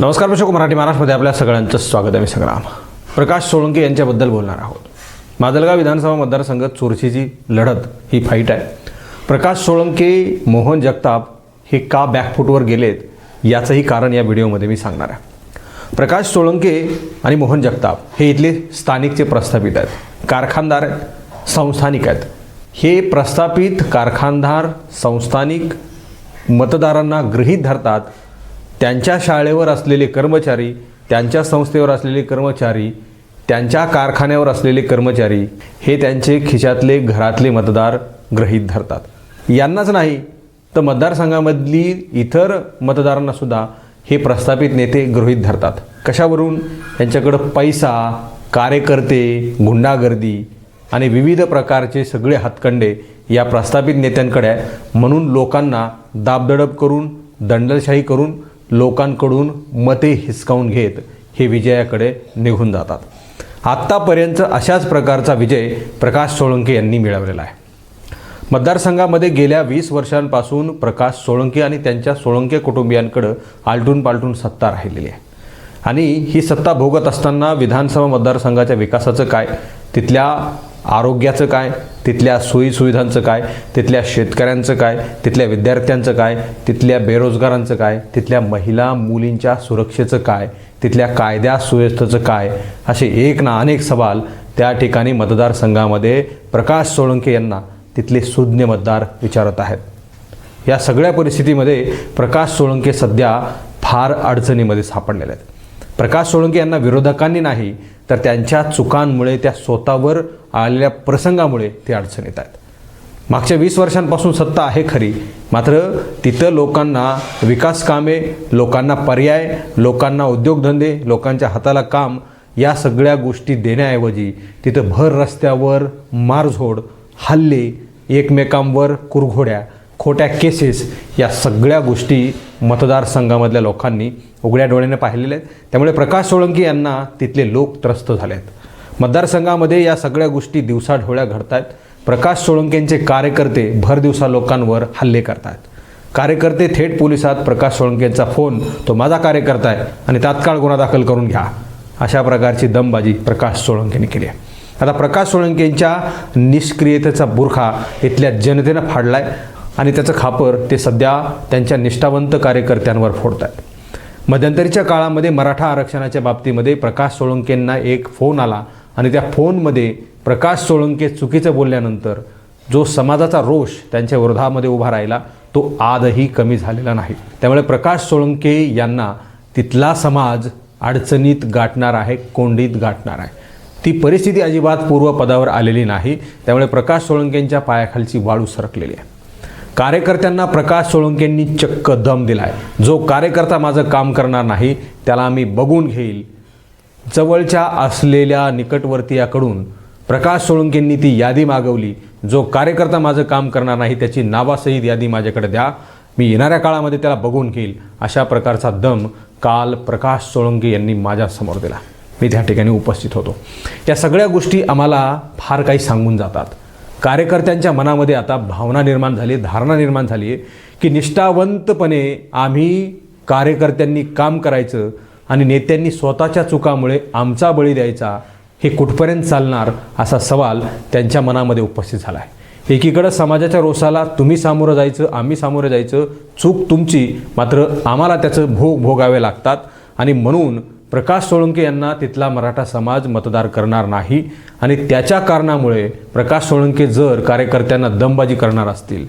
नमस्कार प्रशोक मराठी महाराष्ट्रमध्ये आपल्या सगळ्यांचं स्वागत आहे. मी संग्राम. प्रकाश सोळंके यांच्याबद्दल बोलणार आहोत. माजलगाव विधानसभा मतदारसंघात चोरशीची लढत ही फाईट आहे. प्रकाश सोळंके मोहन जगताप हे का बॅकफूटवर गेलेत याचंही कारण या व्हिडिओमध्ये मी सांगणार आहे. प्रकाश सोळंके आणि मोहन जगताप हे इथले स्थानिकचे प्रस्थापित आहेत. कारखानदार संस्थानिक आहेत. हे प्रस्थापित कारखानदार संस्थानिक मतदारांना गृहीत धरतात त्यांच्या शाळेवर असलेले कर्मचारी त्यांच्या संस्थेवर असलेले कर्मचारी त्यांच्या कारखान्यावर असलेले कर्मचारी हे त्यांचे खिशातले घरातले मतदार ग्रहीत धरतात. यांनाच नाही तर मतदारसंघामधली इतर मतदारांनासुद्धा हे प्रस्थापित नेते गृहीत धरतात. कशावरून? त्यांच्याकडं पैसा कार्यकर्ते गुंडागर्दी आणि विविध प्रकारचे सगळे हातकंडे या प्रस्थापित नेत्यांकडे आहे. म्हणून लोकांना दाबदडप करून दंडलशाही करून लोकांकडून मते हिसकावून घेत हे विजयाकडे निघून जातात. आत्तापर्यंत अशाच प्रकारचा विजय प्रकाश सोळंके यांनी मिळवलेला आहे. मतदारसंघामध्ये गेल्या वीस वर्षांपासून प्रकाश सोळंके आणि त्यांच्या सोळंके कुटुंबियांकडं आलटून पालटून सत्ता राहिलेली आहे. आणि ही सत्ता भोगत असताना विधानसभा मतदारसंघाच्या विकासाचं काय? तिथल्या आरोग्याचं काय? तिथल्या सोयीसुविधांचं काय? तिथल्या शेतकऱ्यांचं काय? तिथल्या विद्यार्थ्यांचं काय? तिथल्या बेरोजगारांचं काय? तिथल्या महिला मुलींच्या सुरक्षेचं काय? तिथल्या कायद्या सुव्यवस्थेचं काय? असे एक ना अनेक सवाल त्या ठिकाणी मतदारसंघामध्ये प्रकाश सोळंके यांना तिथले सुज्ञ मतदार विचारत आहेत. या सगळ्या परिस्थितीमध्ये प्रकाश सोळंके सध्या फार अडचणीमध्ये सापडलेले आहेत. प्रकाश सोळंके यांना विरोधकांनी नाही तर त्यांच्या चुकांमुळे त्या स्वतःवर आलेल्या प्रसंगामुळे ते अडचण येत आहेत. मागच्या वीस वर्षांपासून सत्ता आहे खरी मात्र तिथं लोकांना विकास कामे लोकांना पर्याय लोकांना उद्योगधंदे लोकांच्या हाताला काम या सगळ्या गोष्टी देण्याऐवजी तिथं भर रस्त्यावर मारझोड हल्ले एकमेकांवर कुरघोड्या खोट्या केसेस या सगळ्या गोष्टी मतदारसंघामधल्या लोकांनी उघड्या डोळ्याने पाहिलेल्या आहेत. त्यामुळे प्रकाश सोळंकी यांना तिथले लोक त्रस्त झाले आहेत. मतदारसंघामध्ये या सगळ्या गोष्टी दिवसाढोळ्या घडत आहेत प्रकाश सोळंकेंचे कार्यकर्ते भर दिवसा लोकांवर हल्ले करतात कार्यकर्ते थेट पोलिसात प्रकाश सोळंकेंचा फोन तो माझा कार्यकर्ता आहे आणि तात्काळ गुन्हा दाखल करून घ्या. अशा प्रकारची दमबाजी प्रकाश सोळंकेने केली आहे. आता प्रकाश सोळंकेंच्या निष्क्रियतेचा बुरखा इथल्या जनतेनं फाडला आहे आणि त्याचं खापर ते सध्या त्यांच्या निष्ठावंत कार्यकर्त्यांवर फोडत आहेत मध्यंतरीच्या काळामध्ये मराठा आरक्षणाच्या बाबतीमध्ये प्रकाश सोळंकेंना एक फोन आला आणि त्या फोनमध्ये प्रकाश सोळंके चुकीचं बोलल्यानंतर जो समाजाचा रोष त्यांच्या विरोधामध्ये उभा राहिला तो आजही कमी झालेला नाही. त्यामुळे प्रकाश सोळंके यांना तिथला समाज अडचणीत गाठणार आहे कोंडीत गाठणार आहे. ती परिस्थिती अजिबात पूर्वपदावर आलेली नाही. त्यामुळे प्रकाश सोळंकेंच्या पायाखालची वाळू सरकलेली आहे. कार्यकर्त्यांना प्रकाश सोळंकेंनी चक्क दम दिलाय. जो कार्यकर्ता माझं काम करणार नाही त्याला मी बघून घेईल. जवळच्या असलेल्या निकटवर्तीयाकडून प्रकाश सोळंकेंनी ती यादी मागवली. जो कार्यकर्ता माझं काम करणार नाही त्याची नावासहित यादी माझ्याकडे द्या. मी येणाऱ्या काळामध्ये त्याला बघून घेईल. अशा प्रकारचा दम काल प्रकाश सोळंके यांनी माझ्यासमोर दिला. मी त्या ठिकाणी उपस्थित होतो. या सगळ्या गोष्टी आम्हाला फार काही सांगून जातात. कार्यकर्त्यांच्या मनामध्ये आता भावना निर्माण झाली धारणा निर्माण झाली आहे की निष्ठावंतपणे आम्ही कार्यकर्त्यांनी काम करायचं आणि नेत्यांनी स्वतःच्या चुकामुळे आमचा बळी द्यायचा हे कुठपर्यंत चालणार असा सवाल त्यांच्या मनामध्ये उपस्थित झाला आहे. एकीकडं समाजाच्या रोषाला तुम्ही सामोरं जायचं आम्ही सामोरं जायचं चूक तुमची मात्र आम्हाला त्याचं भोग भोगावे लागतात. आणि म्हणून प्रकाश सोळंके यांना तिथला मराठा समाज मतदार करणार नाही आणि त्याच्या कारणामुळे प्रकाश सोळंके जर कार्यकर्त्यांना दमबाजी करणार असतील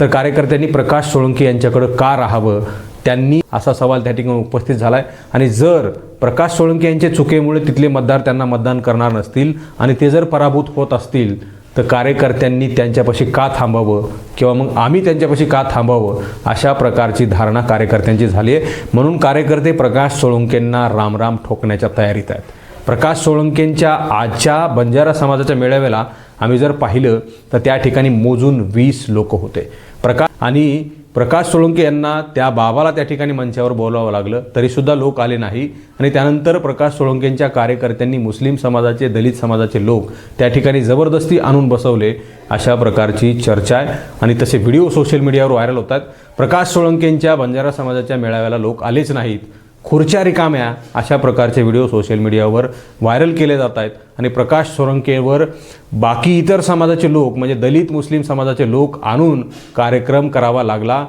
तर कार्यकर्त्यांनी प्रकाश सोळंके यांच्याकडं का राहावं? त्यांनी असा सवाल त्या ठिकाणी उपस्थित झाला आहे आणि जर प्रकाश सोळंके यांच्या चुकीमुळे तिथले मतदार त्यांना मतदान करणार नसतील आणि ते जर पराभूत होत असतील तर कार्यकर्त्यांनी त्यांच्यापाशी का थांबावं? किंवा मग आम्ही त्यांच्यापाशी का थांबावं? अशा प्रकारची धारणा कार्यकर्त्यांची झाली आहे. म्हणून कार्यकर्ते प्रकाश सोळंकेंना रामराम ठोकण्याच्या तयारीत आहेत. प्रकाश सोळंकेंच्या आजच्या बंजारा समाजाच्या मेळाव्याला आम्ही जर पाहिलं तर त्या ठिकाणी मोजून वीस लोक होते. प्रकाश आणि प्रकाश सोळंके यांना त्या बाबाला त्या ठिकाणी मंचावर बोलावं लागलं तरीसुद्धा लोक आले नाही. आणि त्यानंतर प्रकाश सोळंकेंच्या कार्यकर्त्यांनी मुस्लिम समाजाचे दलित समाजाचे लोक त्या ठिकाणी जबरदस्ती आणून बसवले अशा प्रकारची चर्चा आहे. आणि तसे व्हिडिओ सोशल मीडियावर व्हायरल होतात. प्रकाश सोळंकेंच्या बंजारा समाजाच्या मेळाव्याला लोक आलेच नाहीत. खुर्च्या रिकाम्या अशा प्रकारचे व्हिडिओ सोशल मीडियावर व्हायरल केले जात आहेत. आणि प्रकाश सोळंकेवर बाकी इतर समाजाचे लोक म्हणजे दलित मुस्लिम समाजाचे लोक आणून कार्यक्रम करावा लागला.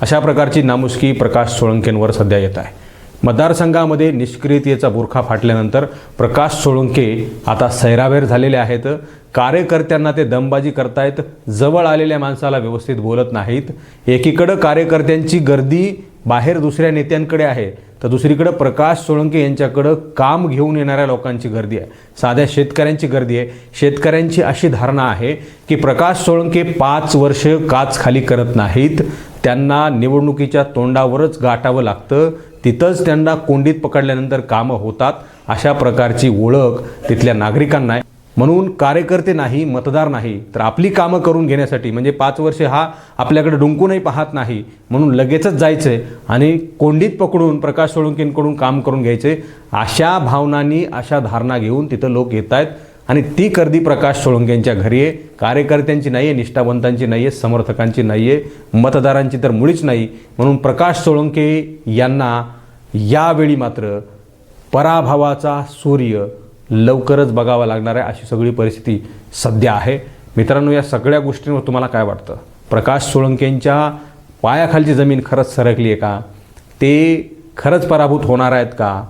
अशा प्रकारची नामुष्की प्रकाश सोळंकेंवर सध्या येत आहे. मतदारसंघामध्ये निष्क्रियतेचा बुरखा फाटल्यानंतर प्रकाश सोळंके आता सैरावेर झालेले आहेत. कार्यकर्त्यांना ते दमबाजी करतायत. जवळ आलेल्या माणसाला व्यवस्थित बोलत नाहीत. एकीकडं कार्यकर्त्यांची गर्दी बाहेर दुसऱ्या नेत्यांकडे आहे तर दुसरीकडं प्रकाश सोळंके यांच्याकडं काम घेऊन येणाऱ्या लोकांची गर्दी आहे. साध्या शेतकऱ्यांची गर्दी आहे. शेतकऱ्यांची अशी धारणा आहे की प्रकाश सोळंके पाच वर्ष काच खाली करत नाहीत. त्यांना निवडणुकीच्या तोंडावरच गाठावं लागतं. तिथंच त्यांना कोंडीत पकडल्यानंतर कामं होतात अशा प्रकारची ओळख तिथल्या नागरिकांना आहे. म्हणून कार्यकर्ते नाही मतदार नाही तर आपली कामं करून घेण्यासाठी म्हणजे पाच वर्ष हा आपल्याकडे डुंकूनही पाहत नाही म्हणून लगेचच जायचं आणि कोंडीत पकडून प्रकाश सोळंकींकडून काम करून घ्यायचे अशा भावनांनी अशा धारणा घेऊन तिथं लोक येत आहेत आणि ती गर्दी प्रकाश सोळंकेंच्या घरी आहे. कार्यकर्त्यांची नाही आहे निष्ठावंतांची नाही आहे समर्थकांची नाही आहे मतदारांची तर मुळीच नाही. म्हणून प्रकाश सोळंके यांना यावेळी मात्र पराभवाचा सूर्य लवकरच बघावा लागणार आहे अशी सगळी परिस्थिती सध्या आहे. मित्रांनो या सगळ्या गोष्टींवर तुम्हाला काय वाटतं? प्रकाश सोळंकेंच्या पायाखालची जमीन खरंच सरकली आहे का? ते खरंच पराभूत होणार आहेत का?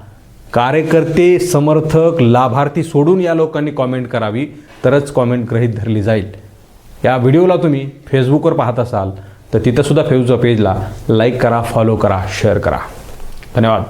कार्यकर्ते समर्थक लाभार्थी सोडून या लोकांनी कॉमेंट करावी तरच कॉमेंट ग्रहित धरली जाईल. या व्हिडिओला तुम्ही फेसबुकवर पाहत असाल तर तिथंसुद्धा फेसबुक पेजला लाईक करा फॉलो करा शेअर करा. धन्यवाद.